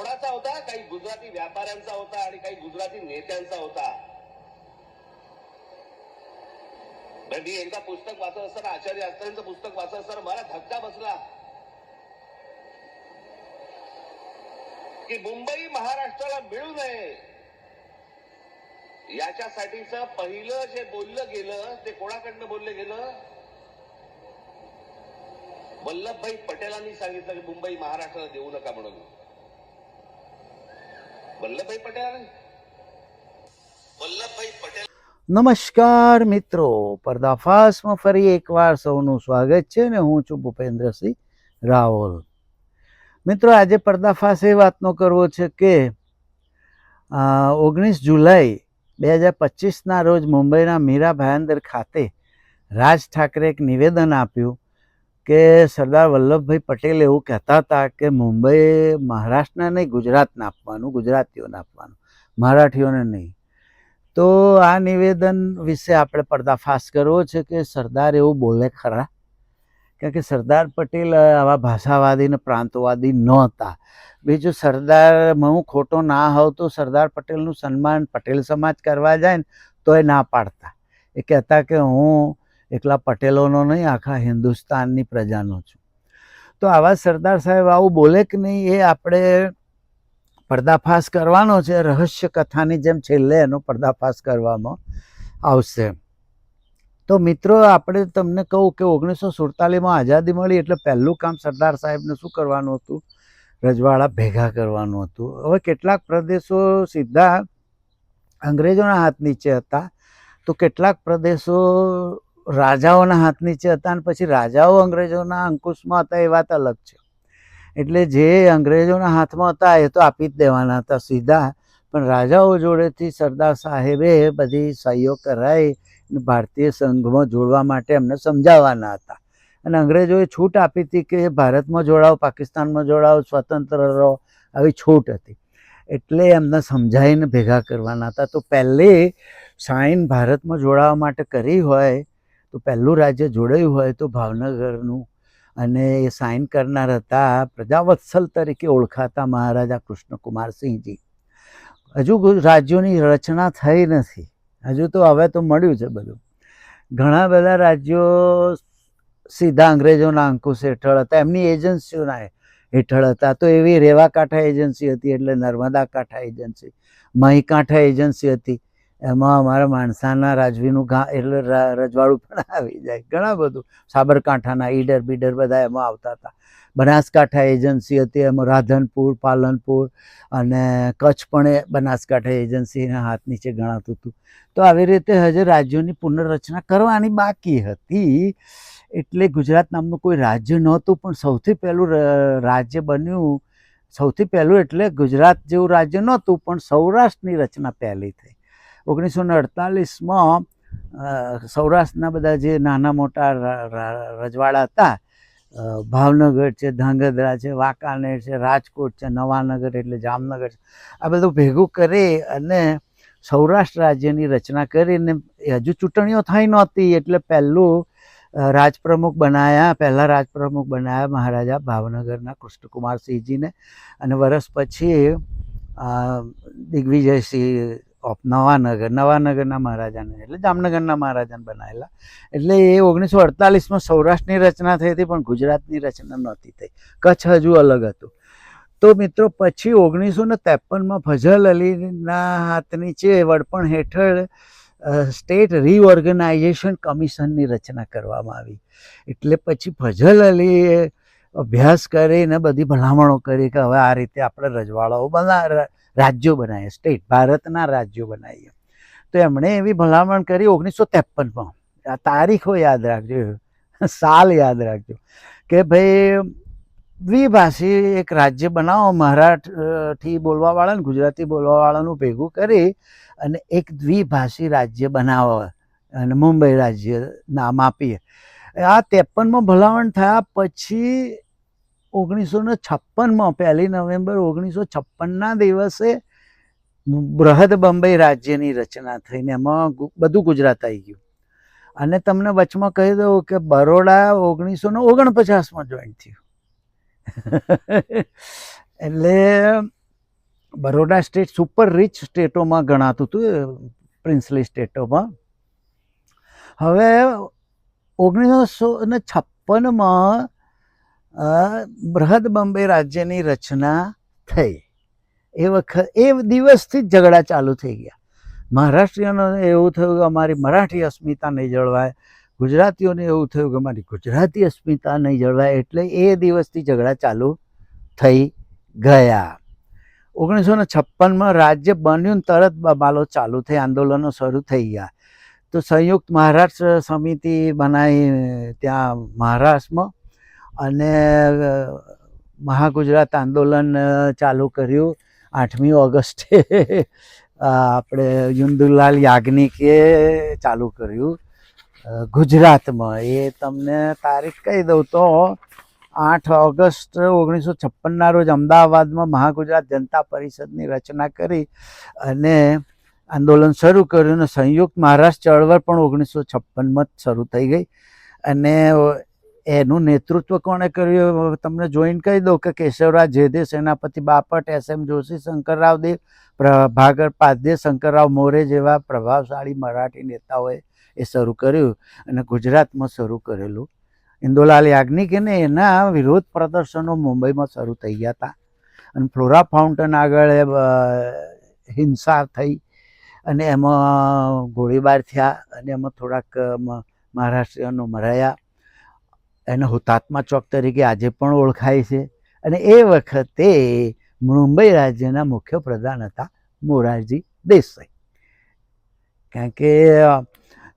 कोणाचा होता? काही गुजराती व्यापाऱ्यांचा होता आणि काही गुजराती नेत्यांचा होता. मी एकदा पुस्तक वाचत असताना आचार्य अस्त्रांचं पुस्तक वाचत असताना मला धक्का बसला. की मुंबई महाराष्ट्राला मिळू नये. याच्यासाठीच पहिलं जे बोललं गेलं ते कोणाकडनं बोललं गेलं? वल्लभभाई पटेलांनी सांगितलं की मुंबई महाराष्ट्राला देऊ नका म्हणून. વલ્લભભાઈ પટેલ. વલ્લભભાઈ પટેલ. નમસ્કાર મિત્રો, પર્દાફાશમાં ફરી એકવાર સૌનું સ્વાગત છે ને હું છું ભૂપેન્દ્રસિંહ રાવલ. મિત્રો, આજે પર્દાફાશ એ વાતનો કરવો છે કે ઓગણીસ જુલાઈ બે હજાર પચીસના રોજ મુંબઈના મીરા ભાયંદર ખાતે રાજ ઠાકરે એક નિવેદન આપ્યું કે સરદાર વલ્લભભાઈ પટેલ એવું કહેતા હતા કે મુંબઈ મહારાષ્ટ્રને નહીં, ગુજરાતને આપવાનું, ગુજરાતીઓને આપવાનું, મરાઠીઓને નહીં. તો આ નિવેદન વિશે આપણે પર્દાફાશ કરવો છે કે સરદાર એવું બોલે ખરા. કારણ કે સરદાર પટેલ આવા ભાષાવાદી ને પ્રાંતવાદી નહોતા. બીજું સરદાર હું ખોટો ના હોઉં તો સરદાર પટેલનું સન્માન પટેલ સમાજ કરવા જાય ને તો એ ના પાડતા. એ કહેતા કે હું એકલા પટેલોનો નહીં, આખા હિન્દુસ્તાનની પ્રજાનો છું. તો આવા સરદાર સાહેબ આવું બોલે કે નહીં, એ આપણે પર્દાફાશ કરવાનો છે, રહસ્ય કથાની જેમ છેલ્લે એનો પર્દાફાશ કરવામાં આવશે. તો મિત્રો, આપણે તમને કહું કે ઓગણીસો સુડતાલીસમાં આઝાદી મળી એટલે પહેલું કામ સરદાર સાહેબને શું કરવાનું હતું? રજવાડા ભેગા કરવાનું હતું. હવે કેટલાક પ્રદેશો સીધા અંગ્રેજોના હાથ નીચે હતા. તો કેટલાક પ્રદેશો રાજાઓના હાથ નીચે હતા અને પછી રાજાઓ અંગ્રેજોના અંકુશમાં હતા એ વાત અલગ છે. એટલે જે અંગ્રેજોના હાથમાં હતા એ તો આપી જ દેવાના હતા સીધા. પણ રાજાઓ જોડેથી સરદાર સાહેબે બધી સહયોગ કરાવી ભારતીય સંઘમાં જોડવા માટે એમને સમજાવવાના હતા. અને અંગ્રેજોએ છૂટ આપી હતી કે ભારતમાં જોડાઓ, પાકિસ્તાનમાં જોડાઓ, સ્વતંત્ર રહો, આવી છૂટ હતી. એટલે એમને સમજાવીને ભેગા કરવાના હતા. તો પહેલે સાઈન ભારતમાં જોડાવા માટે કરી હોય તો પહેલું રાજ્ય જોડાયું હોય તો ભાવનગરનું અને એ સાઇન કરનાર હતા પ્રજાવત્સલ તરીકે ઓળખાતા મહારાજા કૃષ્ણકુમારસિંહજી હજુ રાજ્યોની રચના થઈ નથી. હજુ તો હવે તો મળ્યું છે બધું. ઘણા બધા રાજ્યો સીધા અંગ્રેજોના અંકુશ હેઠળ હતા, એમની એજન્સીઓના હેઠળ હતા. તો એવી રેવા કાંઠા એજન્સી હતી એટલે નર્મદા કાંઠા એજન્સી મહી કાંઠા એજન્સી હતી. એમાં અમારા માણસાના રાજવીનું ગા એટલે રજવાડું પણ આવી જાય. ઘણા બધું. સાબરકાંઠાના ઈડર બીડર બધા એમાં આવતા હતા. બનાસકાંઠા એજન્સી હતી, એમાં રાધનપુર, પાલનપુર અને કચ્છ પણ એ બનાસકાંઠા એજન્સીના હાથ નીચે ગણાતું હતું. તો આવી રીતે હજુ રાજ્યોની પુનર્રચના કરવાની બાકી હતી. એટલે ગુજરાત નામનું કોઈ રાજ્ય નહોતું, પણ સૌથી પહેલું રાજ્ય બન્યું. સૌથી પહેલું એટલે ગુજરાત જેવું રાજ્ય નહોતું, પણ સૌરાષ્ટ્રની રચના પહેલી થઈ. ઓગણીસો ને અડતાલીસમાં સૌરાષ્ટ્રના બધા જે નાના મોટા રજવાડા હતા ભાવનગર છે, ધાંગધ્રા છે, વાંકાનેર છે, રાજકોટ છે, નવાનગર એટલે જામનગર છે. આ બધું ભેગું કરી અને સૌરાષ્ટ્ર રાજ્યની રચના કરીને હજુ ચૂંટણીઓ થઈ નહોતી એટલે પહેલું રાજપ્રમુખ બનાયા, પહેલાં રાજપ્રમુખ બનાયા મહારાજા ભાવનગરના કૃષ્ણકુમારસિંહજીને અને વર્ષ પછી દિગ્વિજયસિંહ નવાનગર, નવાનગરના મહારાજાને, એટલે જામનગરના મહારાજાને બનાવેલા એટલે એ ઓગણીસો અડતાલીસમાં સૌરાષ્ટ્રની રચના થઈ હતી, પણ ગુજરાતની રચના નહોતી થઈ. કચ્છ હજુ અલગ હતું. તો મિત્રો, પછી ઓગણીસો ને ત્રેપનમાં ફઝલ અલીના હાથ નીચે વડપણ હેઠળ સ્ટેટ રીઓર્ગેનાઇઝેશન કમિશનની રચના કરવામાં આવી. એટલે પછી ફઝલ અલીએ અભ્યાસ કરીને બધી ભલામણો કરી કે હવે આ રીતે આપણે રજવાડાઓ બના રાજ્યો બનાવીએ, સ્ટેટ, ભારતના રાજ્યો બનાવીએ. તો એમણે એવી ભલામણ કરી ઓગણીસો ત્રેપનમાં આ તારીખો યાદ રાખજો સાલ યાદ રાખજો કે ભાઈ, દ્વિભાષી એક રાજ્ય બનાવો મરાઠી બોલવાવાળાને, ગુજરાતી બોલવાવાળાનું ભેગું કરી અને એક દ્વિભાષી રાજ્ય બનાવો અને મુંબઈ રાજ્ય નામ આપીએ. આ ત્રેપનમાં ભલામણ થયા પછી ઓગણીસો ને છપ્પનમાં, પહેલી નવેમ્બર ઓગણીસો છપ્પનના દિવસે બૃહદ બંબઈ રાજ્યની રચના થઈને એમાં બધું ગુજરાત આવી ગયું. અને તમને વચમાં કહી દઉં કે બરોડા ઓગણીસો ને ઓગણપચાસમાં જોઈન થયું. એટલે બરોડા સ્ટેટ સુપર રિચ સ્ટેટોમાં ગણાતું હતું પ્રિન્સલી સ્ટેટોમાં હવે ઓગણીસો ને છપ્પનમાં બૃહદ બોમ્બે રાજ્યની રચના થઈ. એ વખત, એ દિવસથી જ ઝઘડા ચાલુ થઈ ગયા. મહારાષ્ટ્રીયનો એવું થયું કે અમારી મરાઠી અસ્મિતા નહીં જળવાય. ગુજરાતીઓને એવું થયું કે અમારી ગુજરાતી અસ્મિતા નહીં જળવાય. એટલે એ દિવસથી ઝઘડા ચાલુ થઈ ગયા. ઓગણીસો ને છપ્પનમાં રાજ્ય બન્યું તરત બબાલો ચાલુ થઈ, આંદોલનો શરૂ થઈ ગયા. તો સંયુક્ત મહારાષ્ટ્ર સમિતિ બનાવી ત્યાં મહારાષ્ટ્રમાં. અને મહાગુજરાત આંદોલન ચાલુ કર્યું આઠમી ઓગસ્ટે. આપણે યુંદુલાલ યાજ્ઞિકે ચાલુ કર્યું. ગુજરાતમાં. એ તમને તારીખ કહી દઉં તો, આઠ ઓગસ્ટ ઓગણીસો છપ્પનના રોજ અમદાવાદમાં મહાગુજરાત જનતા પરિષદની રચના કરી અને આંદોલન શરૂ કર્યું અને સંયુક્ત મહારાષ્ટ્ર ચળવળ પણ ઓગણીસો છપ્પનમાં શરૂ થઈ ગઈ. અને એનું નેતૃત્વ કોણે કર્યું? તમને જોઈન કહી દઉં કે કેશવરાજ જેદે, સેનાપતિ બાપટ, એસ એમ જોશી, શંકરરાવ દેવ પ્રભાકર પાધ્ય શંકરરાવ મોરે જેવા પ્રભાવશાળી મરાઠી નેતાઓએ એ શરૂ કર્યું અને ગુજરાતમાં શરૂ કરેલું. ઇન્દોલાલ યાજ્ઞિક ને એના વિરોધ પ્રદર્શનો મુંબઈમાં શરૂ થઈ ગયા હતા. અને ફ્લોરા ફાઉન્ટન આગળ હિંસા થઈ અને એમાં ગોળીબાર થયા અને એમાં થોડાક મહારાષ્ટ્રીયનો મરાયા. એને હુતાત્મા ચોક તરીકે આજે પણ ઓળખાય છે. અને એ વખતે મુંબઈ રાજ્યના મુખ્ય પ્રધાન હતા મોરારજી દેસાઈ. કારણ કે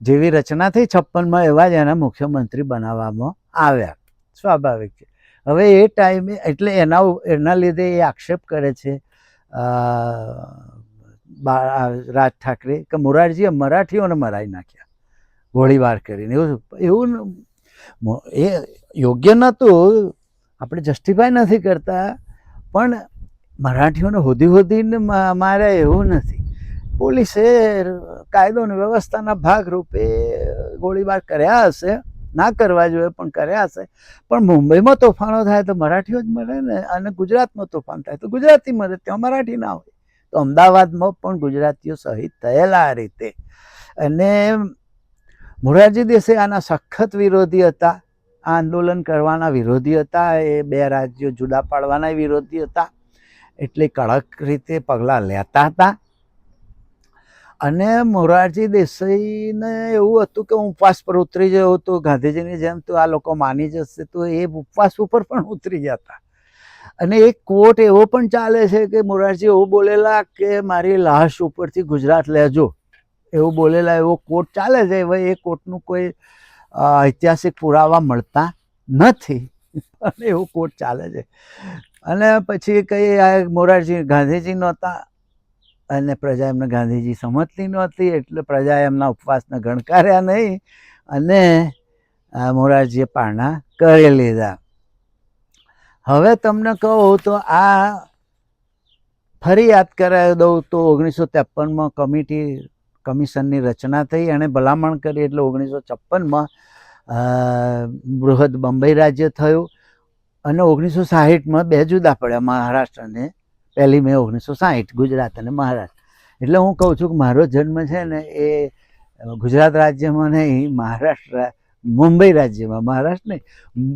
જેવી રચના થઈ છપ્પનમાં એવા જ એના મુખ્યમંત્રી બનાવવામાં આવ્યા. સ્વાભાવિક છે. હવે એ ટાઈમે એટલે એના એના લીધે એ આક્ષેપ કરે છે રાજ ઠાકરે કે મોરારજીએ મરાઠીઓને મરાઈ નાખ્યા. ગોળીબાર કરીને. એવું એવું એ યોગ્ય નહોતું આપણે જસ્ટિફાય નથી કરતા. પણ મરાઠીઓને હોદી હોદીને માર્યા એવું નથી. પોલીસે કાયદો અને વ્યવસ્થાના ભાગરૂપે ગોળીબાર કર્યા હશે. ના કરવા જોઈએ, પણ કર્યા હશે. પણ મુંબઈમાં તોફાનો થાય તો મરાઠીઓ જ મરે ને? અને ગુજરાતમાં તોફાન થાય તો ગુજરાતી મરે, ત્યાં મરાઠી ના હોય. તો અમદાવાદમાં પણ ગુજરાતીઓ શહીદ થયેલા આ રીતે. અને મોરારજી દેસાઈ આના સખત વિરોધી હતા. આ આંદોલન કરવાના વિરોધી હતા. એ બે રાજ્યો જુદા પાડવાના વિરોધી હતા. એટલે કડક રીતે પગલાં લેતા હતા. અને મોરારજી દેસાઈને એવું હતું કે હું ઉપવાસ પર ઉતરી ગયો તો ગાંધીજીની જેમ તો આ લોકો માની જશે તો એ ઉપવાસ ઉપર પણ ઉતરી જતા. અને એક કોટ એવો પણ ચાલે છે કે મોરારજી એવું બોલેલા કે મારી લાશ ઉપરથી ગુજરાત લેજો. એવું બોલેલા એવો કોટ ચાલે છે. હવે એ કોટનું કોઈ ઐતિહાસિક પુરાવા મળતા નથી. અને એવો કોટ ચાલે છે. અને પછી કઈ આ મોરારજી ગાંધીજી નહોતા અને પ્રજા એમને ગાંધીજી સમજતી નહોતી એટલે પ્રજા એમના ઉપવાસને ગણકાર્યા નહીં અને મોરારજીએ પારણા કરી લીધા. હવે તમને કહું તો આ ફરી યાદ કરાવી દઉં તો ઓગણીસો ત્રેપનમાં કમિટી કમિશનની રચના થઈ એણે ભલામણ કરી એટલે ઓગણીસો છપ્પનમાં બૃહદ બંબઈ રાજ્ય થયું અને ઓગણીસો સાહીઠમાં બે જુદા પડ્યા મહારાષ્ટ્રને. પહેલી મે ઓગણીસો સાહીઠ, ગુજરાત અને મહારાષ્ટ્ર. એટલે હું કહું છું કે મારો જન્મ છે ને એ ગુજરાત રાજ્યમાં નહીં, મહારાષ્ટ્ર મુંબઈ રાજ્યમાં, મહારાષ્ટ્ર નહીં,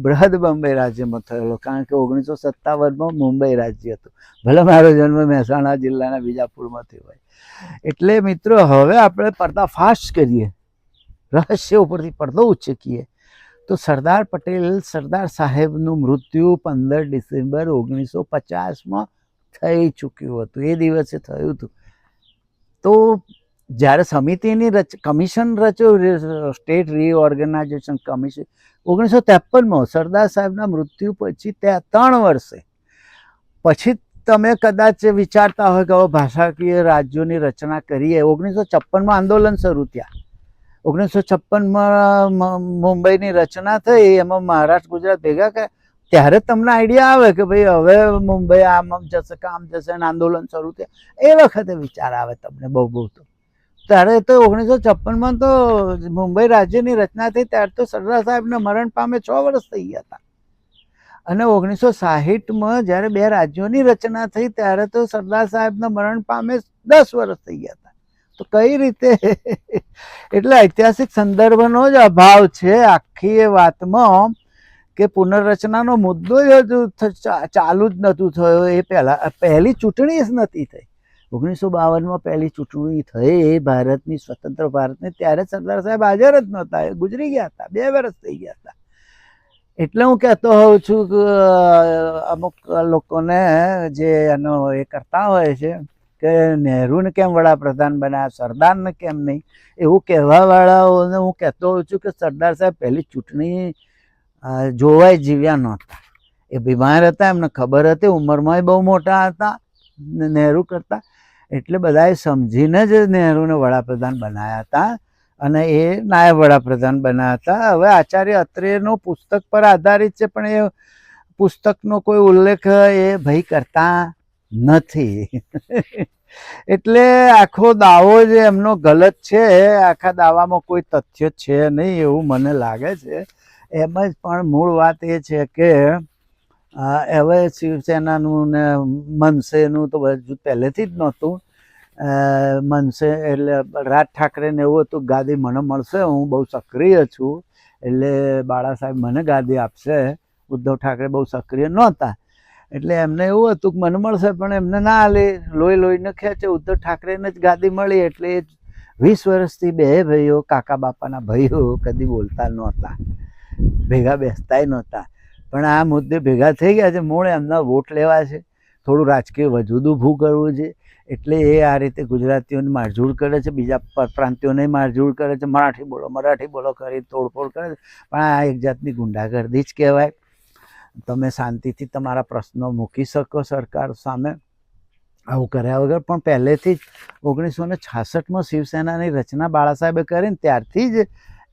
બૃહદ બોમ્બે રાજ્યમાં થયેલો, કારણ કે ઓગણીસો સત્તાવનમાં મુંબઈ રાજ્ય હતું. ભલે મારો જન્મ મહેસાણા જિલ્લાના બીજાપુરમાં થયો હોય. એટલે મિત્રો, હવે આપણે પડદા ફાસ્ટ કરીએ. રહસ્ય ઉપરથી પડદો ઉચકીએ. તો સરદાર પટેલ, સરદાર સાહેબનું મૃત્યુ પંદર ડિસેમ્બર ઓગણીસો પચાસમાં થઈ ચૂક્યું હતું. એ દિવસે થયું હતું. તો જ્યારે સમિતિની રચ, કમિશન રચ્યું સ્ટેટ રીઓર્ગેનાઇઝેશન કમિશન, ઓગણીસો ત્રેપનમાં સરદાર સાહેબના મૃત્યુ પછી ત્યાં ત્રણ વર્ષે. પછી તમે કદાચ વિચારતા હોય કે હવે ભાષાકીય રાજ્યોની રચના કરીએ. ઓગણીસો છપ્પનમાં આંદોલન શરૂ થયા. ઓગણીસો છપ્પનમાં મુંબઈની રચના થઈ, એમાં મહારાષ્ટ્ર, ગુજરાત ભેગા કર્યા ત્યારે તમને આઈડિયા આવે કે ભાઈ હવે મુંબઈ આમ જશે, કામ જશે અને આંદોલન શરૂ થયા. એ વખતે વિચાર આવે તમને બહુ બહુ તો. ત્યારે તો ઓગણીસો છપ્પનમાં તો મુંબઈ રાજ્યની રચના થઈ, ત્યારે તો સરદાર સાહેબને મરણ પામે છ વર્ષ થઈ ગયા હતા. અને ઓગણીસો સાહીઠમાં જ્યારે બે રાજ્યોની રચના થઈ, ત્યારે તો સરદાર સાહેબના મરણ પામે દસ વર્ષ થઈ ગયા હતા. તો કઈ રીતે? એટલે ઐતિહાસિક સંદર્ભનો જ અભાવ છે આખી એ વાતમાં કે પુનર્રચનાનો મુદ્દો જ ચાલુ જ નહોતું થયો. એ પહેલા, પહેલી ચૂંટણી જ નથી થઈ. ઓગણીસો બાવનમાં પહેલી ચૂંટણી થઈ. એ ભારતની સ્વતંત્ર ભારતને ત્યારે સરદાર સાહેબ હાજર જ નહોતા. એ ગુજરી ગયા હતા. બે વર્ષ થઈ ગયા હતા. એટલે હું કહેતો હોઉં છું કે અમુક લોકોને જે એનો એ કરતા હોય છે કે નહેરુને કેમ વડાપ્રધાન બનાવ્યા સરદારને કેમ નહીં? એવું કહેવાવાળાઓને હું કહેતો હોઉં છું કે સરદાર સાહેબ પહેલી ચૂંટણી જોવાય જીવ્યા નહોતા. એ બીમાર હતા. એમને ખબર હતી. ઉંમરમાં બહુ મોટા હતા. નહેરુ કરતા. એટલે બધાએ સમજીને જ નહેરુને વડાપ્રધાન બનાવ્યા હતા અને એ નાયબ વડાપ્રધાન બનાવ્યા હતા. હવે આચાર્ય અત્રેયનું પુસ્તક પર આધારિત છે, પણ એ પુસ્તકનો કોઈ ઉલ્લેખ એ ભાઈ કરતા નથી. એટલે આખો દાવો જે એમનો ગલત છે, આખા દાવામાં કોઈ તથ્ય છે નહીં એવું મને લાગે છે. એમ જ પણ મૂળ વાત એ છે કે હવે શિવસેનાનું ને મનસેનું તો બધું પહેલેથી જ નહોતું. મનસે એટલે રાજ ઠાકરેને એવું હતું ગાદી મને મળશે, હું બહુ સક્રિય છું. એટલે બાળા સાહેબ મને ગાદી આપશે. ઉદ્ધવ ઠાકરે બહુ સક્રિય નહોતા. એટલે એમને એવું હતું કે મને મળશે, પણ એમને ના લે લોહી લોહીને ખેંચે, ઉદ્ધવ ઠાકરેને જ ગાદી મળી. એટલે એ વીસ વર્ષથી બે ભાઈઓ, કાકા બાપાના ભાઈઓ, કદી બોલતા નહોતા. ભેગા બેસતાય નહોતા. પણ આ મુદ્દે ભેગા થઈ ગયા છે. મૂળ એમના વોટ લેવા છે. થોડું રાજકીય વજૂદ ઊભું કરવું છે. એટલે એ આ રીતે ગુજરાતીઓને મારઝૂડ કરે છે. બીજા પ્રાંતિઓને મારઝૂડ કરે છે. મરાઠી બોલો મરાઠી બોલો કરી તોડફોડ કરે છે. પણ આ એક જાતની ગુંડાગર્દી જ કહેવાય. તમે શાંતિથી તમારા પ્રશ્નો મૂકી શકો સરકાર સામે. આવું કર્યા વગર પણ પહેલેથી જ ઓગણીસો ને છાસઠમાં શિવસેનાની રચના બાળા સાહેબે કરીને ત્યારથી જ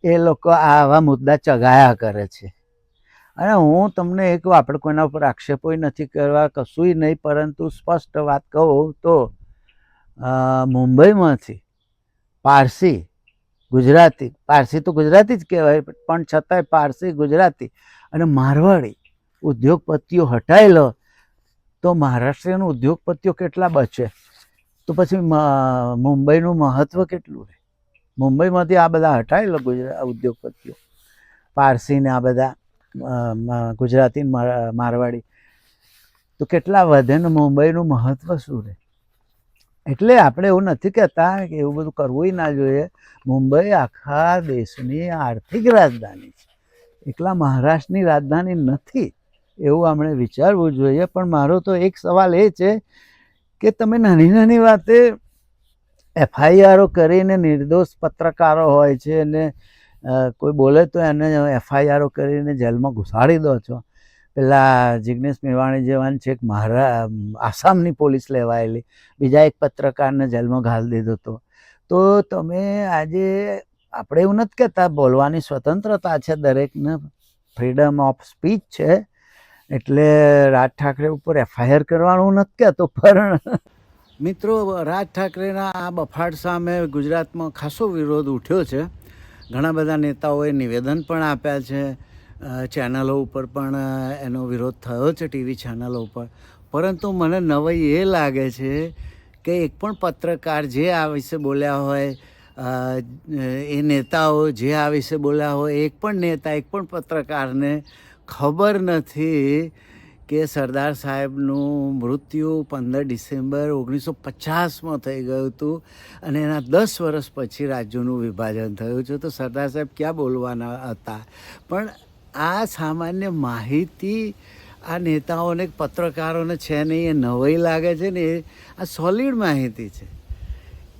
એ લોકો આવા મુદ્દા ચગાયા કરે છે. અને હું તમને એક આપણે કોઈના ઉપર આક્ષેપોય નથી કરવા, કશુંય નહીં, પરંતુ સ્પષ્ટ વાત કહું તો મુંબઈમાંથી પારસી, ગુજરાતી, પારસી તો ગુજરાતી જ કહેવાય, પણ છતાંય પારસી, ગુજરાતી અને મારવાડી ઉદ્યોગપતિઓ હટાવી લો તો મહારાષ્ટ્રીયન ઉદ્યોગપતિઓ કેટલા બચે? તો પછી મુંબઈનું મહત્ત્વ કેટલું રહે? મુંબઈમાંથી આ બધા હટાવી લો ગુજરાત ઉદ્યોગપતિઓ, પારસીને આ બધા. ગુજરાતી મારવાડી. તો કેટલા વધે ને મુંબઈનું મહત્ત્વ શું રહે? એટલે આપણે એવું નથી કહેતા કે એવું બધું કરવું ના જોઈએ. મુંબઈ આખા દેશની આર્થિક રાજધાની છે. એકલા મહારાષ્ટ્રની રાજધાની નથી એવું આપણે વિચારવું જોઈએ. પણ મારો તો એક સવાલ એ છે કે તમે નાની નાની વાતે એફઆઈઆરો કરીને નિર્દોષ પત્રકારો હોય છે અને કોઈ બોલે તો એને એફઆઈઆરો કરીને જેલમાં ઘુસાડી દો છો. પેલા જિગ્નેશ મેવાણી જેવાની છે એક મહારા, આસામની પોલીસ લેવાયેલી. બીજા એક પત્રકારને જેલમાં ઘાલ દીધો હતો. તો તમે આજે આપણે એવું નથી કહેતા, બોલવાની સ્વતંત્રતા છે દરેકને. ફ્રીડમ ઓફ સ્પીચ છે. એટલે રાજ ઠાકરે ઉપર એફઆઈઆર કરવાનું નથી કહેતો, પણ મિત્રો, રાજ ઠાકરેના આ બફાટ સામે ગુજરાતમાં ખાસો વિરોધ ઉઠ્યો છે. ઘણા બધા નેતાઓએ નિવેદન પણ આપ્યા છે ચેનલો ઉપર પણ એનો વિરોધ થયો છે, ટીવી ચેનલો ઉપર. પરંતુ મને નવાઈ એ લાગે છે કે એક પણ પત્રકાર જે આ વિશે બોલ્યા હોય એ નેતાઓ જે આ વિશે બોલ્યા હોય, એક પણ નેતા, એક પણ પત્રકારને ખબર નથી કે સરદાર સાહેબનું મૃત્યુ પંદર ડિસેમ્બર ઓગણીસો પચાસમાં થઈ ગયું હતું અને એના દસ વર્ષ પછી રાજ્યોનું વિભાજન થયું છે. તો સરદાર સાહેબ ક્યાં બોલવાના હતા? પણ આ સામાન્ય માહિતી આ નેતાઓને પત્રકારોને છે નહીં, એ નવાઈ લાગે છે ને, એ આ સોલિડ માહિતી છે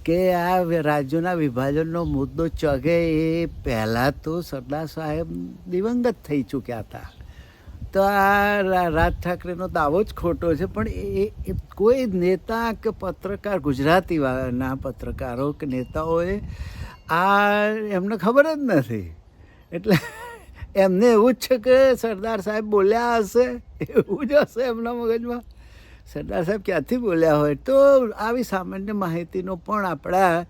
કે આ રાજ્યોના વિભાજનનો મુદ્દો ચગે એ પહેલાં તો સરદાર સાહેબ દિવંગત થઈ ચૂક્યા હતા. તો આ રાજ ઠાકરેનો દાવો જ ખોટો છે, પણ એ કોઈ નેતા કે પત્રકાર ગુજરાતીના પત્રકારો કે નેતાઓએ આ એમને ખબર જ નથી. એટલે એમને એવું જ છે કે સરદાર સાહેબ બોલ્યા હશે, એવું જ હશે એમના મગજમાં. સરદાર સાહેબ ક્યાંથી બોલ્યા હોય? તો આવી સામાન્ય માહિતીનો પણ આપણા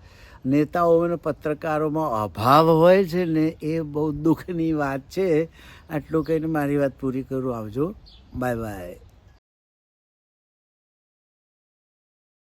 નેતાઓ અને પત્રકારોમાં અભાવ હોય છે ને એ બહુ દુઃખની વાત છે. આટલું કહીને મારી વાત પૂરી કરું. આવજો. Bye bye.